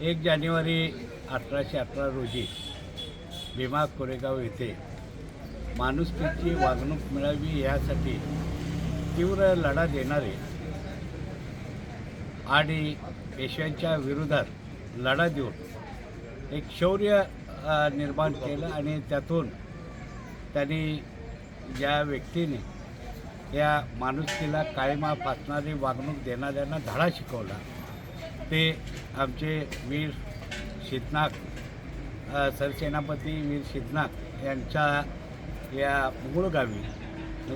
एक जानेवारी अठराशे अठरा रोजी भीमा कोरेगाव येथे माणुसकीची वागणूक मिळावी यासाठी तीव्र लढा देणारे आणि पेशव्यांच्या विरोधात लढा देऊन एक शौर्य निर्माण केलं आणि त्यातून त्यांनी ज्या व्यक्तीने या माणुसकीला कायमा फासणारी वागणूक देणाऱ्यांना धडा शिकवला. ते आमचे वीर शितनाक सरसेनापती वीर शितनाक यांच्या या मूळ गावी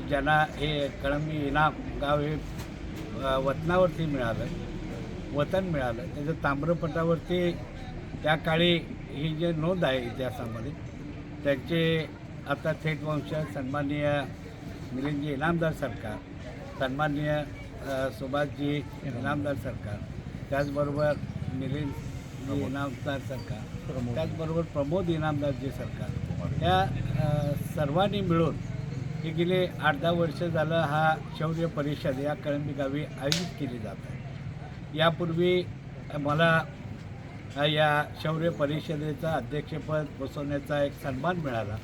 ज्यांना हे कळंबी इनाम गाव हे वतनावरती मिळालं वतन मिळालं. त्याचं ताम्रपटावरती त्या काळी ही जी नोंद आहे इतिहासामध्ये त्यांचे आता थेट वंश सन्माननीय मिलिंदजी इनामदार सरकार सन्माननीय सुभाषजी इनामदार सरकार त्याचबरोबर मिलिंदजी इनामदार सरकार त्याचबरोबर प्रमोद इनामदारजी सरकार या अ, सर्वांनी मिळून हे गेले आठ दहा वर्ष झालं हा शौर्य परिषद या कळंबी गावी आयोजित केली जात आहे. यापूर्वी मला या शौर्य परिषदेचं अध्यक्षपद बसवण्याचा एक सन्मान मिळाला.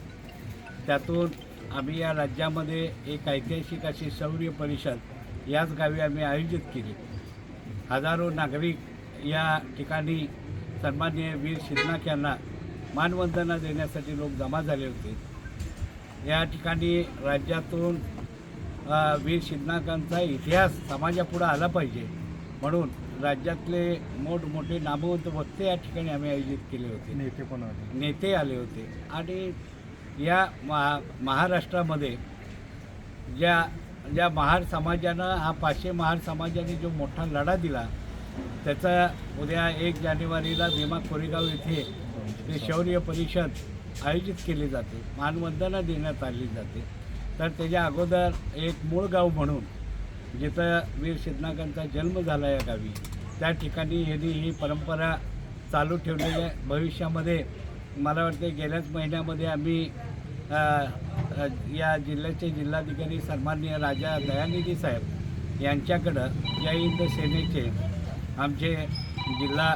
त्यातून आम्ही या राज्यामध्ये एक ऐतिहासिक अशी शौर्य परिषद याच गावी आम्ही आयोजित केली. हजारो नागरिक या ठिकाणी सन्माननीय वीर शिदनाक यांना मानवंदना देण्यासाठी लोक जमा झाले होते. या ठिकाणी राज्यातून वीर शिदनाकांचा इतिहास समाजापुढं आला पाहिजे. म्हणून राज्यातले मोठमोठे नामवंत वक्ते या ठिकाणी आम्ही आयोजित केले होते. नेते पण होते. नेते आले होते. आणि या महा महाराष्ट्रामध्ये ज्या ज्या महार समाजानं हा पाचशे महार समाजाने जो मोठा लढा दिला त्याचा उद्या एक जानेवारीला भीमा कोरेगाव येथे ते शौर्य परिषद आयोजित केली जाते मानवंदना देण्यात आली जाते. तर त्याच्या अगोदर एक मूळ गाव म्हणून जिथं वीर सिद्धनाकांचा जन्म झाला या गावी त्या ठिकाणी यांनी ही परंपरा चालू ठेवलेली आहे. भविष्यामध्ये मला वाटते गेल्याच महिन्यामध्ये आम्ही या जिल्ह्याचे जिल्हाधिकारी सन्माननीय राजा दयानिधी साहेब यांच्याकडं जय हिंद सेनेचे आमचे जिल्हा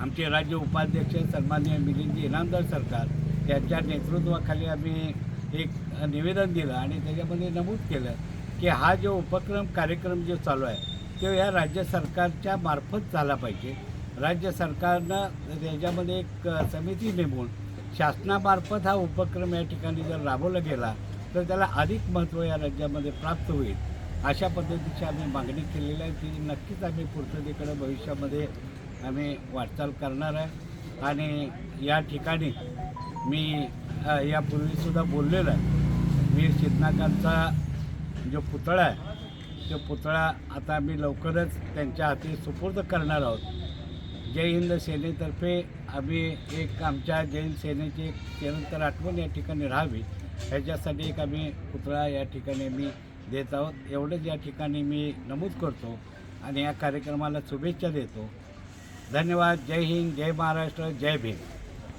आमचे राज्य उपाध्यक्ष सन्माननीय मिलिंदजी इनामदार सरकार यांच्या नेतृत्वाखाली आम्ही एक निवेदन दिलं आणि त्याच्यामध्ये नमूद केलं की हा जो उपक्रम कार्यक्रम जो चालू आहे तो या राज्य सरकारच्या मार्फत झाला पाहिजे. राज्य सरकारनं त्याच्यामध्ये एक समिती नेमून शासनामार्फत हा उपक्रम या ठिकाणी जर राबवला गेला तर त्याला अधिक महत्त्व या राज्यामध्ये प्राप्त होईल. अशा पद्धतीची आम्ही मागणी केलेली आहे. ती नक्कीच आम्ही पूर्ततेकडे भविष्यामध्ये आम्ही वाटचाल करणार आहे. आणि या ठिकाणी मी यापूर्वीसुद्धा बोललेलो आहे. वीर चितनाकांचा जो पुतळा आहे तो पुतळा आता आम्ही लवकरच त्यांच्या हाती सुपूर्द करणार आहोत. जय हिंद सेनेतर्फे आम्ही एक आमच्या जय हिंद सेनेची एक निरंतर आठवण या ठिकाणी राहावी. ह्याच्यासाठी एक आम्ही पुतळा या ठिकाणी मी देत आहोत. एवढंच या ठिकाणी मी नमूद करतो आणि या कार्यक्रमाला शुभेच्छा देतो. धन्यवाद. जय हिंद. जय महाराष्ट्र. जय भीम.